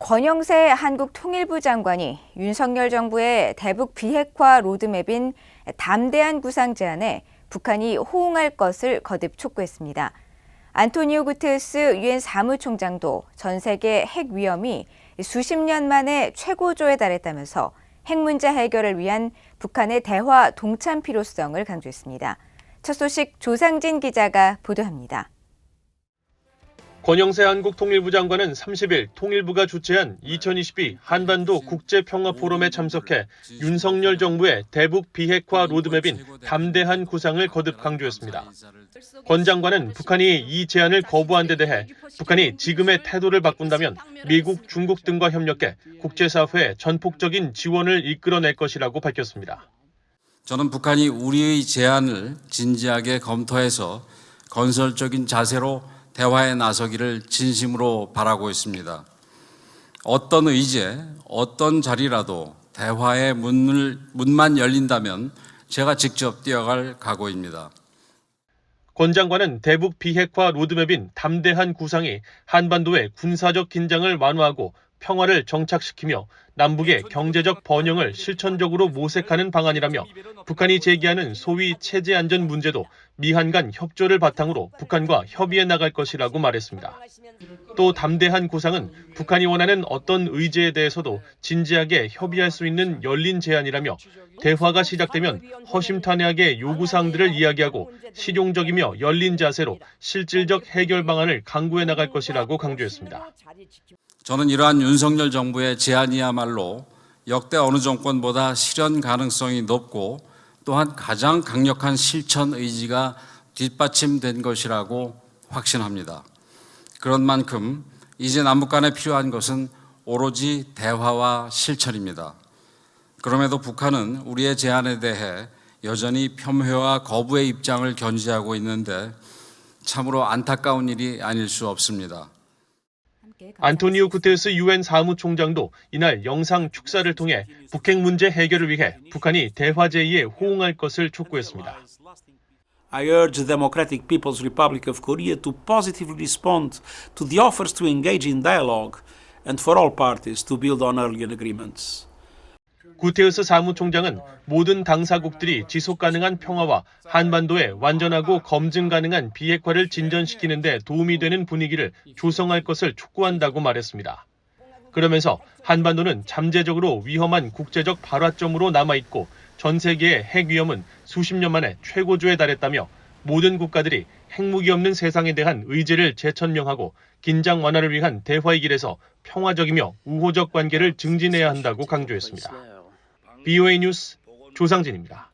권영세 한국 통일부 장관이 윤석열 정부의 대북 비핵화 로드맵인 담대한 구상 제안에 북한이 호응할 것을 거듭 촉구했습니다. 안토니오 구테스 유엔 사무총장도 전 세계 핵 위험이 수십 년 만에 최고조에 달했다면서 핵 문제 해결을 위한 북한의 대화 동참 필요성을 강조했습니다. 첫 소식 조상진 기자가 보도합니다. 권영세 한국 통일부 장관은 30일 통일부가 주최한 2022 한반도 국제평화포럼에 참석해 윤석열 정부의 대북 비핵화 로드맵인 담대한 구상을 거듭 강조했습니다. 권 장관은 북한이 이 제안을 거부한 데 대해 북한이 지금의 태도를 바꾼다면 미국, 중국 등과 협력해 국제사회에 전폭적인 지원을 이끌어낼 것이라고 밝혔습니다. 저는 북한이 우리의 제안을 진지하게 검토해서 건설적인 자세로 대화에 나서기를 진심으로 바라고 있습니다. 어떤 의제, 어떤 자리라도 대화의 문을, 문만 열린다면 제가 직접 뛰어갈 각오입니다. 권 장관은 대북 비핵화 로드맵인 담대한 구상이 한반도의 군사적 긴장을 완화하고 평화를 정착시키며 남북의 경제적 번영을 실천적으로 모색하는 방안이라며 북한이 제기하는 소위 체제 안전 문제도 미한 간 협조를 바탕으로 북한과 협의해 나갈 것이라고 말했습니다. 또 담대한 구상은 북한이 원하는 어떤 의제에 대해서도 진지하게 협의할 수 있는 열린 제안이라며 대화가 시작되면 허심탄회하게 요구사항들을 이야기하고 실용적이며 열린 자세로 실질적 해결 방안을 강구해 나갈 것이라고 강조했습니다. 저는 이러한 윤 석열 정부의 제안이야말로 역대 어느 정권보다 실현 가능성이 높고 또한 가장 강력한 실천 의지가 뒷받침된 것이라고 확신합니다. 그런 만큼 이제 남북 간에 필요한 것은 오로지 대화와 실천입니다. 그럼에도 북한은 우리의 제안에 대해 여전히 폄훼와 거부의 입장을 견지하고 있는데 참으로 안타까운 일이 아닐 수 없습니다. 안토니오 구테스 유엔 사무총장도 이날 영상 축사를 통해 북핵 문제 해결을 위해 북한이 대화 제의에 호응할 것을 촉구했습니다. I urge the Democratic People's Republic of Korea to positively respond to the offers to engage in dialogue and for all parties to build on earlier agreements. 구테우스 사무총장은 모든 당사국들이 지속 가능한 평화와 한반도의 완전하고 검증 가능한 비핵화를 진전시키는 데 도움이 되는 분위기를 조성할 것을 촉구한다고 말했습니다. 그러면서 한반도는 잠재적으로 위험한 국제적 발화점으로 남아있고 전 세계의 핵 위험은 수십 년 만에 최고조에 달했다며 모든 국가들이 핵무기 없는 세상에 대한 의지를 재천명하고 긴장 완화를 위한 대화의 길에서 평화적이며 우호적 관계를 증진해야 한다고 강조했습니다. BOA 뉴스 조상진입니다.